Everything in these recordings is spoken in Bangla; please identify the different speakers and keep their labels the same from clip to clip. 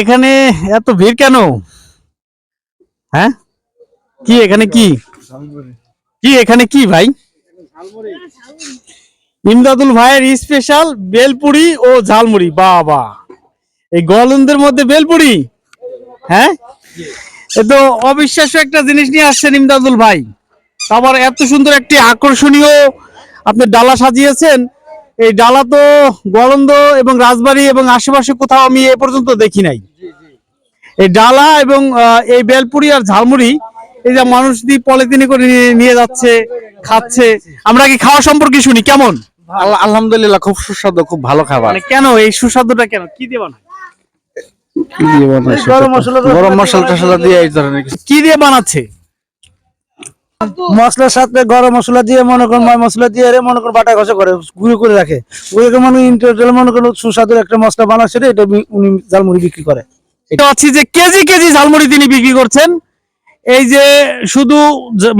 Speaker 1: এখানে এত ভিড় কেন? হ্যাঁ? কি, এখানে কি? কি, এখানে কি ভাই? ইমদাদুল ভাইয়ের স্পেশাল বেলপুরি ও ঝালমুড়ি, বাবা। এই গলন্দের মধ্যে বেলপুরি? হ্যাঁ? এ তো অবিশ্বাস্য একটা জিনিস নিয়ে আসছেন ইমদাদুল ভাই। আবার এত সুন্দর একটি আকর্ষণীয় আপনি ডালা সাজিয়েছেন। এই ডালা তো গলন্দ এবং রাজবাড়ি এবং আশেপাশে কোথাও আমি এ পর্যন্ত দেখি নাই। এই ডালা এবং আহ, এই বেলপুরি আর ঝালমুড়ি এই যে মানুষ দিয়ে পলিথিনে করে নিয়ে- নিয়ে যাচ্ছে খাচ্ছে আমরা কি খাওয়া সম্পর্কে শুনি? কেমন?
Speaker 2: আল- আলহামদুলিল্লাহ খুব সুস্বাদু খুব ভালো খাবার।
Speaker 1: মানে কেন এই সুস্বাদুটা কেন? কি দিয়ে বানায়?
Speaker 2: কি দিয়ে বানায়
Speaker 1: গরম মশলা
Speaker 2: গরম মশলা টশলা দিয়ে এই ধরনের
Speaker 1: কি দিয়ে বানাচ্ছে?
Speaker 3: মশলার সাথে গরম মশলা দিয়ে মনে করুন মশলা দিয়ে এরে মনে করুন বাটা ঘষা করে গুঁড়ো করে রাখে। মনে ইন্টারটেল মনে করুন সুস্বাদু একটা মশলা বানাচ্ছে এটা উনি জালমুড়ি বিক্রি করে।
Speaker 1: এটা আছি যে কেজি কেজি ঝালমুড়ি তিনি বিক্রি করছেন। এই যে শুধু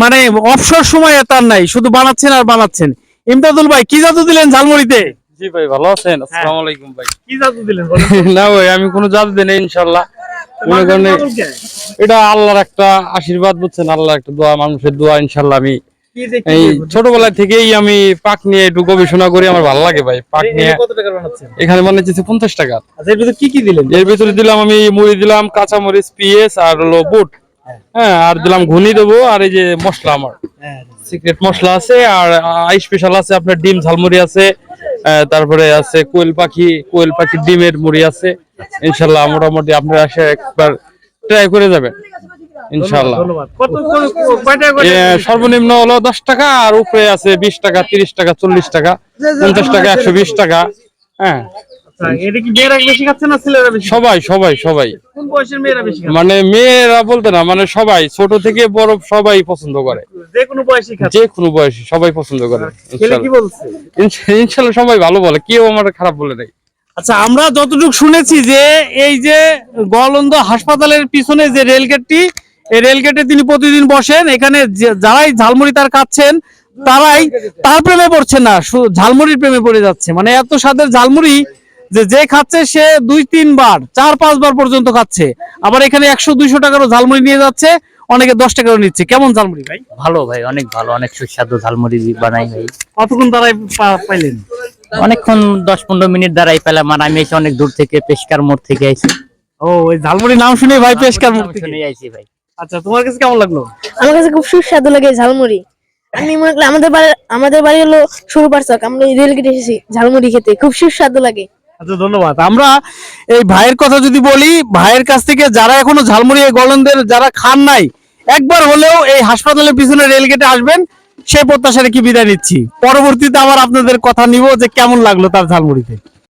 Speaker 1: মানে অবসর সময় তার নাই শুধু বানাচ্ছেন আর বানাচ্ছেন। ইমদাদুল ভাই কি জাদু দিলেন ঝালমুড়িতে?
Speaker 4: জি ভাই ভালো আছেন? আসসালামু আলাইকুম ভাই।
Speaker 1: কি জাদু দিলেন
Speaker 4: না ভাই আমি কোনো জাদু দিই না ইনশাল্লাহ। মনে করেন এটা আল্লাহর একটা আশীর্বাদ বুঝছেন? আল্লাহর একটা দোয়া মানুষের দোয়া ইনশাল্লাহ আমি এই ছোটবেলা থেকেই আমি পাক নিয়ে একটু গবেষণা করি আমার ভালো লাগে ভাই। পাক নিয়ে এখানে মানে হচ্ছে পঞ্চাশ টাকা।
Speaker 1: আচ্ছা কি কি দিলেন?
Speaker 4: এর ভিতরে দিলাম আমি মুড়ি দিলাম কাঁচামরিচ পিএস আর হলো বুট। হ্যাঁ। আর দিলাম ঘুনি দেবো আর এই যে মশলা আমার। সিক্রেট মশলা আছে আর আই স্পেশাল আছে আপনার ডিম ঝালমুড়ি আছে তারপরে আছে কোয়েল পাখি কোয়েল পাখির ডিমের মুড়ি আছে। ইনশাল্লাহ মোটামুটি আপনারা এসে একবার ট্রাই করে যাবেন। ইনশাল্লাহ সর্বনিম্ন হলো দশ টাকা আর উপরে আছে বিশ টাকা তিরিশ টাকা চল্লিশ টাকা পঞ্চাশ টাকা একশো বিশ টাকা হ্যাঁ।
Speaker 1: আচ্ছা,
Speaker 4: সবাই সবাই সবাই। মানে মেয়েরা বলতে না মানে সবাই ছোট থেকে বড় সবাই পছন্দ করে।
Speaker 1: যে কোনো বয়সী
Speaker 4: যে কোনো বয়সী সবাই পছন্দ করে। ইনশাল্লাহ সবাই ভালো বলে কেউ আমার খারাপ বলে নাই।
Speaker 1: আচ্ছা আমরা যতটুকু শুনেছি যে এই যে গলন্দ হাসপাতালের পিছনে যে রেলগেটটি এই রেলগেটে তিনি প্রতিদিন বসেন। এখানে যারাই ঝালমুড়ি তার খাচ্ছেন তারাই তার প্রেমে পড়ছে না ঝালমুড়ির প্রেমে পড়ে যাচ্ছে। মানে এত স্বাদের ঝালমুড়ি যে যে খাচ্ছে সে দুই তিনবার চার পাঁচবার পর্যন্ত খাচ্ছে। আবার এখানে একশো দুইশো টাকারও ঝালমুড়ি নিয়ে যাচ্ছে অনেকে দশ টাকারও নিচ্ছে। কেমন ঝালমুড়ি ভাই?
Speaker 5: ভালো ভাই অনেক ভালো অনেক সুস্বাদু ঝালমুড়ি বানাই ভাই।
Speaker 1: কতক্ষণ তারাই পাইলেন?
Speaker 5: অনেকক্ষণ দশ পনেরো মিনিট দাঁড়াই পেলাম আর আমি এসে অনেক দূর থেকে পেশকার মোড় থেকে আইছি।
Speaker 1: ও ওই ঝালমুড়ির নাম শুনে ভাই পেশকার মুখ থেকে।
Speaker 5: আইছি ভাই।
Speaker 1: আচ্ছা তোমার কাছে কেমন লাগল?
Speaker 6: আমার কাছে খুব সুস্বাদু লাগে ঝালমুড়ি। আমি মনে করি আমাদের বাড়ি আমাদের বাড়ি হলো সুরপার চক। আমরা রেল গেটে এসেছি ঝালমুড়ি খেতে। খুব সুস্বাদু লাগে।
Speaker 1: আচ্ছা ধন্যবাদ। আমরা এই ভাইয়ের কথা যদি বলি ভাইয়ের কাছ থেকে যারা এখনও ঝালমুড়ি এই গলন্দের যারা খান নাই একবার হলেও এই হাসপাতালের পিছনে রেলগেটে আসবেন। সেই প্রত্যাশা রেখে বিদায় নিচ্ছি? পরবর্তীতে আবার আপনাদের কথা নিব যে কেমন লাগল তার ঝালমুড়িতে।